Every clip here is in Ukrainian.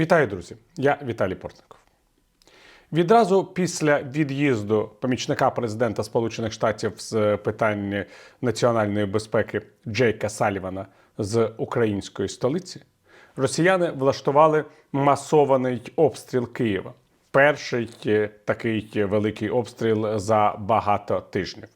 Вітаю, друзі! Я Віталій Портников. Відразу після від'їзду помічника президента Сполучених Штатів з питань національної безпеки Джейка Салівана з української столиці росіяни влаштували масований обстріл Києва. Перший е, такий великий обстріл за багато тижнів.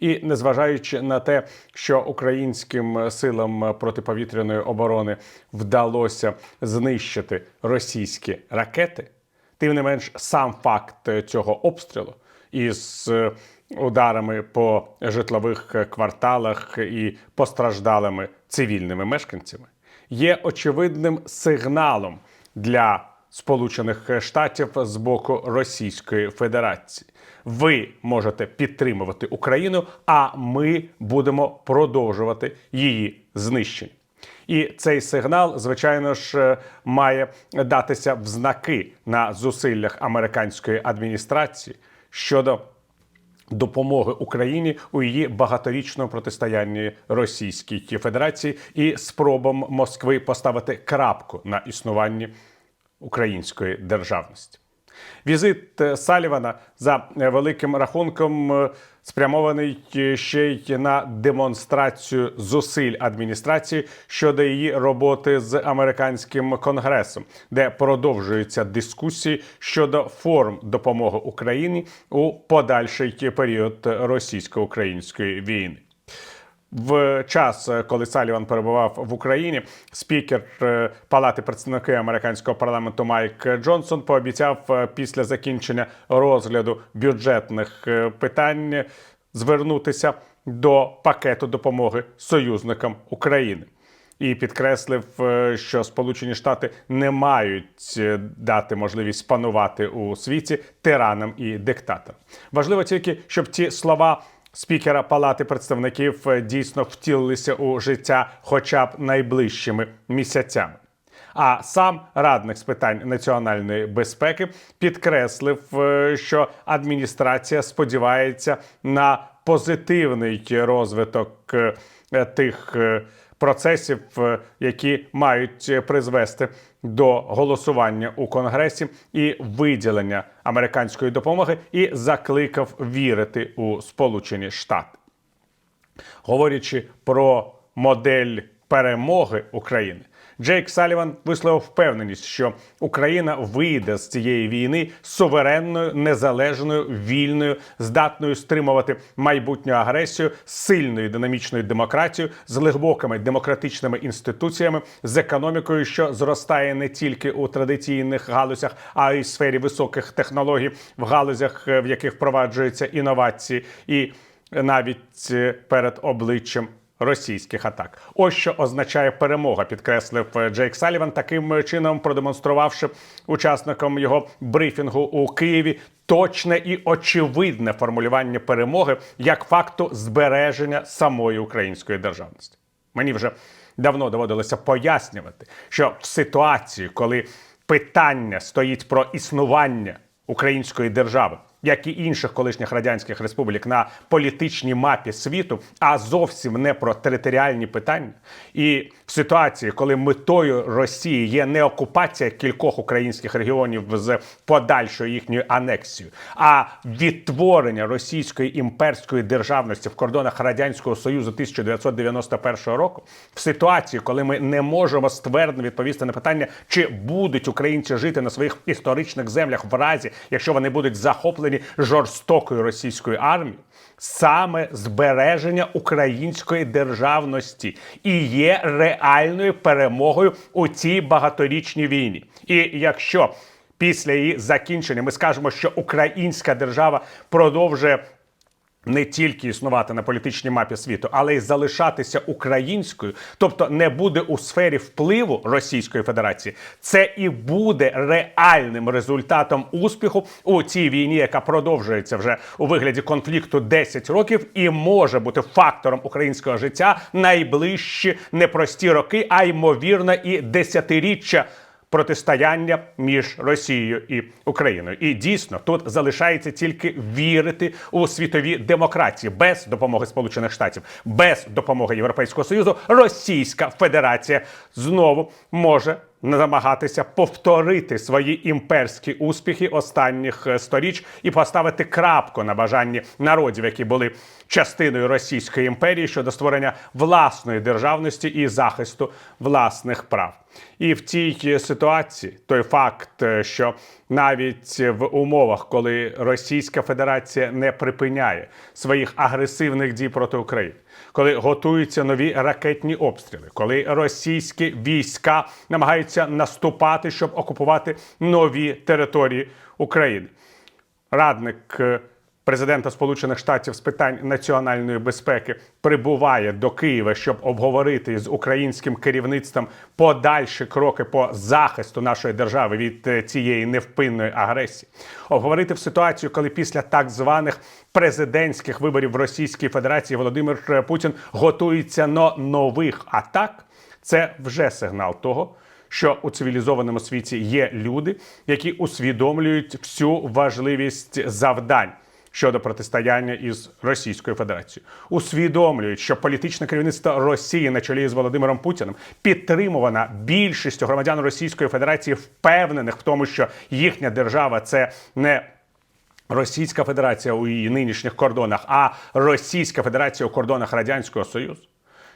І незважаючи на те, що українським силам протиповітряної оборони вдалося знищити російські ракети, тим не менш сам факт цього обстрілу із е, ударами по житлових кварталах і постраждалими цивільними мешканцями є очевидним сигналом для Сполучених Штатів з боку Російської Федерації. Ви можете підтримувати Україну, а ми будемо продовжувати її знищення. І цей сигнал, звичайно ж, е, має датися в знаки на зусиллях американської адміністрації щодо допомоги Україні у її багаторічному протистоянні Російській Федерації і спробам Москви поставити крапку на існуванні української державності. Візит е, Салівана за е, великим рахунком е, спрямований ще й на демонстрацію зусиль адміністрації щодо її роботи з американським конгресом, де продовжуються дискусії щодо форм допомоги Україні у подальший період російсько-української війни. В час, е, коли Саліван перебував в Україні, спікер е, Палати представників американського парламенту Майк Джонсон пообіцяв е, після закінчення розгляду бюджетних питань звернутися до пакету допомоги союзникам України. І підкреслив, що Сполучені Штати не мають дати можливість панувати у світі тиранам і диктаторам. Важливо тільки, щоб ці слова спікера Палати представників е, дійсно втілилися у життя, хоча б найближчими місяцями. А сам радник з питань національної безпеки підкреслив, е, що адміністрація сподівається на позитивний розвиток е, тих процесів, е, які мають е, призвести до голосування у Конгресі і виділення американської допомоги, і закликав вірити у Сполучені Штати. Говорячи про модель перемоги України. Джейк Саліван висловив впевненість, що Україна вийде з цієї війни суверенною, незалежною, вільною, здатною стримувати майбутню агресію, сильною динамічною демократією, з глибокими демократичними інституціями, з економікою, що зростає не тільки у традиційних галузях, а й в сфері високих технологій, в галузях, е, в яких впроваджуються інновації, і навіть е, перед обличчям російських атак. Ось що означає перемога, підкреслив Джейк Саліван, таким чином продемонструвавши учасникам його брифінгу у Києві точне і очевидне формулювання перемоги як факту збереження самої української державності. Мені вже давно доводилося пояснювати, що в ситуації, коли питання стоїть про існування української держави, як і інших колишніх радянських республік на політичній мапі світу, а зовсім не про територіальні питання. І в ситуації, коли метою Росії є не окупація кількох українських регіонів з подальшою їхньою анексією, а відтворення російської імперської державності в кордонах радянського союзу 1991 року, в ситуації, коли ми не можемо ствердно відповісти на питання, чи будуть українці жити на своїх історичних землях в разі, якщо вони будуть захоплені жорстокою російської армії саме збереження української державності і є реальною перемогою у цій багаторічній війні. І якщо після її закінчення ми скажемо, що українська держава продовжує не тільки існувати на політичній мапі світу, але й залишатися українською, тобто не буде у сфері впливу Російської Федерації, це і буде реальним результатом успіху у цій війні, яка продовжується вже у вигляді конфлікту 10 років, і може бути фактором українського життя найближчі непрості роки, а ймовірно, і десятиріччя протистояння між Росією і Україною. І дійсно тут залишається тільки вірити у світові демократії без допомоги Сполучених Штатів, без допомоги Європейського Союзу. Російська Федерація знову може намагатися повторити свої імперські успіхи останніх е, сторіч і поставити крапку на бажанні народів, які були частиною Російської імперії щодо створення власної державності і захисту власних прав. І в цій ситуації той факт, е, що навіть в умовах, коли Російська Федерація не припиняє своїх агресивних дій проти України, коли готуються нові ракетні обстріли, коли російські війська намагаються наступати, щоб окупувати нові території України, радник е, президента Сполучених Штатів з питань національної безпеки прибуває до Києва, щоб обговорити з українським керівництвом подальші кроки по захисту нашої держави від е, цієї невпинної агресії, обговорити в ситуацію, коли після так званих президентських виборів в Російській Федерації Володимир Путін готується до нових атак. Це вже сигнал того, що у цивілізованому світі є люди, які усвідомлюють всю важливість завдань щодо протистояння із Російською Федерацією, усвідомлюють, що політичне керівництво Росії на чолі з Володимиром Путіним підтримувана більшістю громадян Російської Федерації, впевнених в тому, що їхня держава це не Російська Федерація у її нинішніх кордонах, а Російська Федерація у кордонах Радянського Союзу.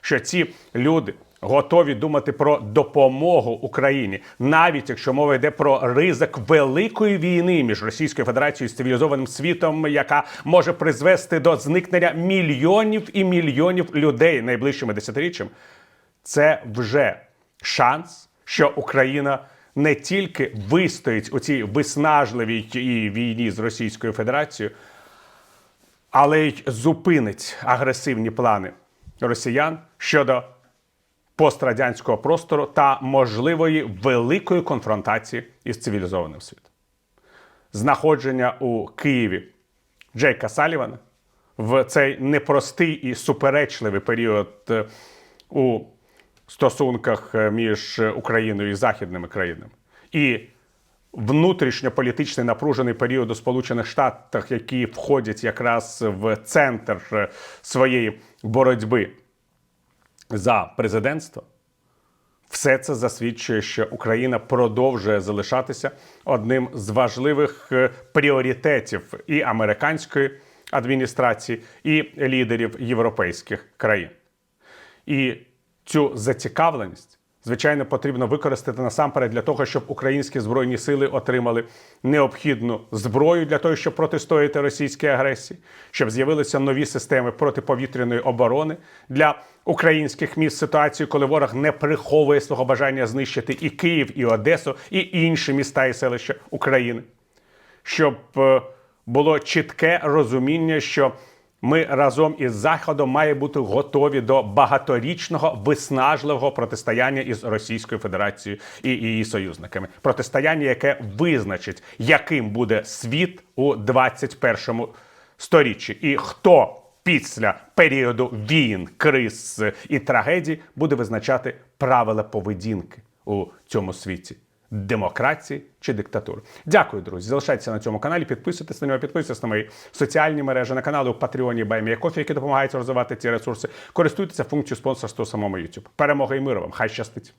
Що ці люди готові думати про допомогу Україні, навіть якщо мова йде про ризик великої війни між Російською Федерацією і цивілізованим світом, яка може призвести до зникнення мільйонів і мільйонів людей найближчими десятиріччями, це вже шанс, що Україна не тільки вистоїть у цій виснажливій війні з Російською Федерацією, але й зупинить агресивні плани росіян щодо пострадянського простору та можливої великої конфронтації із цивілізованим світом. Знаходження у Києві Джейка Салівана в цей непростий і суперечливий період е, у стосунках е, між Україною і західними країнами. І внутрішньополітичний напружений період у Сполучених Штатах, які входять якраз в центр е, своєї боротьби за президентство, все це засвідчує, що Україна продовжує залишатися одним з важливих е, пріоритетів і американської адміністрації, і лідерів європейських країн. І цю зацікавленість, звичайно, потрібно використати насамперед для того, щоб українські збройні сили отримали необхідну зброю для того, щоб протистояти російській агресії, щоб з'явилися нові системи протиповітряної оборони для українських міст ситуацію, коли ворог не приховує свого бажання знищити і Київ, і Одесу, і інші міста і селища України, щоб е, було чітке розуміння, що ми разом із Заходом має бути готові до багаторічного виснажливого протистояння із Російською Федерацією і її союзниками. Протистояння, яке визначить, яким буде світ у 21 сторіччі, і хто після періоду війн, криз і трагедій буде визначати правила поведінки у цьому світі. Демократії чи диктатури. Дякую, друзі. Залишайтеся на цьому каналі, підписуйтесь на нього, підписуйтесь на мої соціальні мережі, на канали у Патреоні Баймія Кофі, які допомагають розвивати ці ресурси. Користуйтеся функцією спонсорства у самому YouTube. Перемоги і миру вам! Хай щастить!